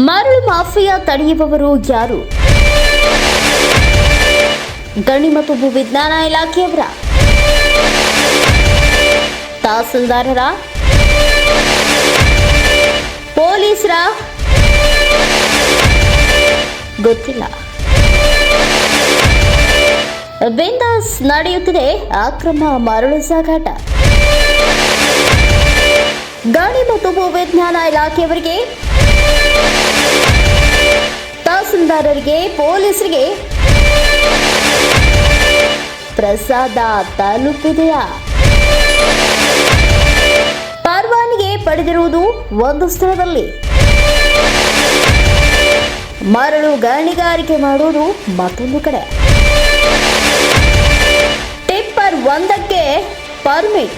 ಮರಳು ಮಾಫಿಯಾ ತಡೆಯುವವರು ಯಾರು? ಗಣಿ ಮತ್ತು ಭೂವಿಜ್ಞಾನ ಇಲಾಖೆಯವರ. ತಹಸೀಲ್ದಾರರ. ಪೊಲೀಸರ. ಗೊತ್ತಿಲ್ಲ. ಬಿಂದಾಸ್ ನಡೆಯುತ್ತಿದೆ ಅಕ್ರಮ ಮರಳು ಸಾಗಾಟ. ಗಣಿ ಮತ್ತು ಭೂವಿಜ್ಞಾನ ಇಲಾಖೆಯವರಿಗೆ ತಹಸೀಲ್ದಾರರಿಗೆ ಪೊಲೀಸರಿಗೆ ಪ್ರಸಾದ ತಲುಪಿದೆಯಾ? ಪರವಾನಿಗೆ ಪಡೆದಿರುವುದು ಒಂದು ಸ್ಥಳದಲ್ಲಿ. ಮರಳು ಗಣಿಗಾರಿಕೆ ಮಾಡುವುದು ಮತ್ತೊಂದು ಕಡೆ. ಟಿಪ್ಪರ್ ಒಂದಕ್ಕೆ ಪರ್ಮಿಟ್,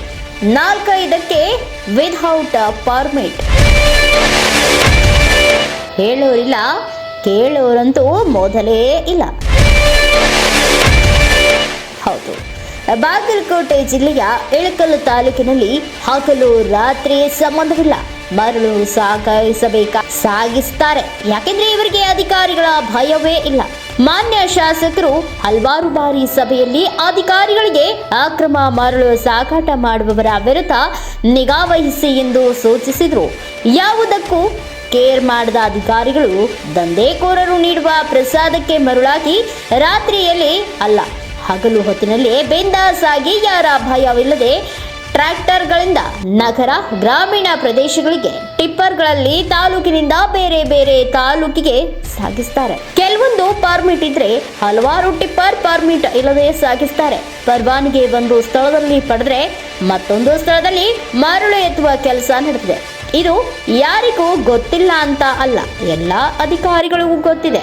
ನಾಲ್ಕೈದಕ್ಕೆ ವಿಥೌಟ್ ಪರ್ಮಿಟ್ ಹೇಳೋರಿಲ್ಲ, ಕೇಳೋರಂತೂ ಮೊದಲೇ ಇಲ್ಲ. ಹೌದು. ಬಾಗಲಕೋಟೆ ಜಿಲ್ಲೆಯ ಇಳಕಲ್ಲು ತಾಲೂಕಿನಲ್ಲಿ ಹಗಲು ರಾತ್ರಿ ಸಂಬಂಧವಿಲ್ಲ. ಮರಳು ಸಾಗಿಸಬೇಕ ಸಾಗಿಸ್ತಾರೆ. ಯಾಕೆಂದ್ರೆ ಇವರಿಗೆ ಅಧಿಕಾರಿಗಳ ಭಯವೇ ಇಲ್ಲ. ಮಾನ್ಯ ಶಾಸಕರು ಹಲವಾರು ಬಾರಿ ಸಭೆಯಲ್ಲಿ ಅಧಿಕಾರಿಗಳಿಗೆ ಅಕ್ರಮ ಮರಳು ಸಾಗಾಟ ಮಾಡುವವರ ವಿರುದ್ಧ ನಿಗಾ ವಹಿಸಿ ಎಂದು ಸೂಚಿಸಿದ್ರು. ಯಾವುದಕ್ಕೂ ಕೇರ್ ಮಾಡದ ಅಧಿಕಾರಿಗಳು ದಂಧೆಕೋರರು ನೀಡುವ ಪ್ರಸಾದಕ್ಕೆ ಮರುಳಾಗಿ ರಾತ್ರಿಯಲ್ಲಿ ಅಲ್ಲ, ಹಗಲು ಹೊತ್ತಿನಲ್ಲಿ ಬೆಂದಾಸಾಗಿ ಯಾರ ಭಯವಿಲ್ಲದೆ ಟ್ರ್ಯಾಕ್ಟರ್ಗಳಿಂದ ನಗರ, ಗ್ರಾಮೀಣ ಪ್ರದೇಶಗಳಿಗೆ ಟಿಪ್ಪರ್ಗಳಲ್ಲಿ ತಾಲೂಕಿನಿಂದ ಬೇರೆ ಬೇರೆ ತಾಲೂಕಿಗೆ ಸಾಗಿಸ್ತಾರೆ. ಕೆಲವೊಂದು ಪರ್ಮಿಟ್ ಇದ್ರೆ ಹಲವಾರು ಟಿಪ್ಪರ್ ಪರ್ಮಿಟ್ ಇಲ್ಲದೆ ಸಾಗಿಸ್ತಾರೆ. ಪರವಾನಗಿ ಒಂದು ಸ್ಥಳದಲ್ಲಿ ಪಡೆದ್ರೆ ಮತ್ತೊಂದು ಸ್ಥಳದಲ್ಲಿ ಮರಳು ಎತ್ತುವ ಕೆಲಸ ನಡೆದಿದೆ. ಇದು ಯಾರಿಗೂ ಗೊತ್ತಿಲ್ಲ ಅಂತ ಅಲ್ಲ. ಎಲ್ಲ ಅಧಿಕಾರಿಗಳಿಗೂ ಗೊತ್ತಿದೆ.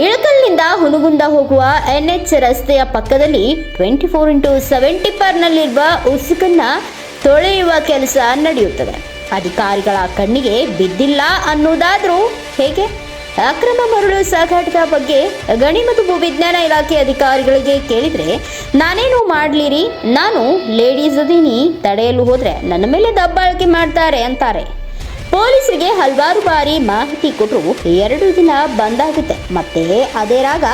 ಇಳಕಲ್ನಿಂದ ಹುನಗುಂದ ಹೋಗುವ ಎನ್ ಎಚ್ ರಸ್ತೆಯ ಪಕ್ಕದಲ್ಲಿ ಟ್ವೆಂಟಿ ಫೋರ್ ಇಂಟು ಸೆವೆಂಟಿ ಪರ್ನಲ್ಲಿರುವ ಉಸುಕನ್ನ ತೊಳೆಯುವ ಕೆಲಸ ನಡೆಯುತ್ತದೆ. ಅಧಿಕಾರಿಗಳ ಕಣ್ಣಿಗೆ ಬಿದ್ದಿಲ್ಲ ಅನ್ನೋದಾದರೂ ಹೇಗೆ? ಅಕ್ರಮ ಮರಳು ಸಾಗಾಟದ ಬಗ್ಗೆ ಗಣಿ ಮತ್ತು ಭೂವಿಜ್ಞಾನ ಇಲಾಖೆ ಅಧಿಕಾರಿಗಳಿಗೆ ಕೇಳಿದರೆ, ನಾನೇನು ಮಾಡಲಿರಿ? ನಾನು ಲೇಡೀಸ್ ಅದೀನಿ, ತಡೆಯಲು ಹೋದರೆ ನನ್ನ ಮೇಲೆ ದಬ್ಬಾಳಿಕೆ ಮಾಡ್ತಾರೆ ಅಂತಾರೆ. ಪೊಲೀಸರಿಗೆ ಹಲವಾರು ಬಾರಿ ಮಾಹಿತಿ ಕೊಟ್ಟರು ಎರಡು ದಿನ ಬಂದಾಗುತ್ತೆ. ಮತ್ತೆ ಅದೇ ರಾಗ,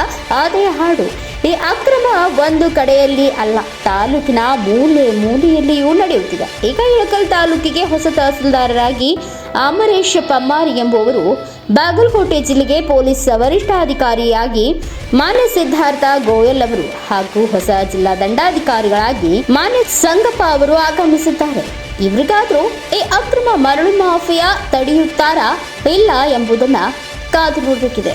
ಅದೇ ಹಾಡು. ಈ ಅಕ್ರಮ ಒಂದು ಕಡೆಯಲ್ಲಿ ಅಲ್ಲ, ತಾಲೂಕಿನ ಮೂಲೆ ಮೂಲೆಯಲ್ಲಿಯೂ ನಡೆಯುತ್ತಿದೆ. ಈಗ ಇಳಕಲ್ ತಾಲೂಕಿಗೆ ಹೊಸ ತಹಸೀಲ್ದಾರರಾಗಿ ಅಮರೇಶ್ ಪಮ್ಮಾರ್ ಎಂಬುವರು ಬಾಗಲಕೋಟೆ ಜಿಲ್ಲೆಗೆ ಪೊಲೀಸ್ ವರಿಷ್ಠಾಧಿಕಾರಿಯಾಗಿ ಮಾನ್ಯ ಸಿದ್ಧಾರ್ಥ ಗೋಯಲ್ ಅವರು ಹಾಗೂ ಹೊಸ ಜಿಲ್ಲಾ ದಂಡಾಧಿಕಾರಿಗಳಾಗಿ ಮಾನ್ಯ ಸಂಗಪ್ಪ ಅವರು ಆಗಮಿಸಿದ್ದಾರೆ. ಇವ್ರಿಗಾದ್ರೂ ಈ ಅಕ್ರಮ ಮರಳು ಮಾಫಿಯಾ ತಡೆಯುತ್ತಾರಾ ಇಲ್ಲ ಎಂಬುದನ್ನ ಕಾದು ನೋಡಬೇಕಿದೆ.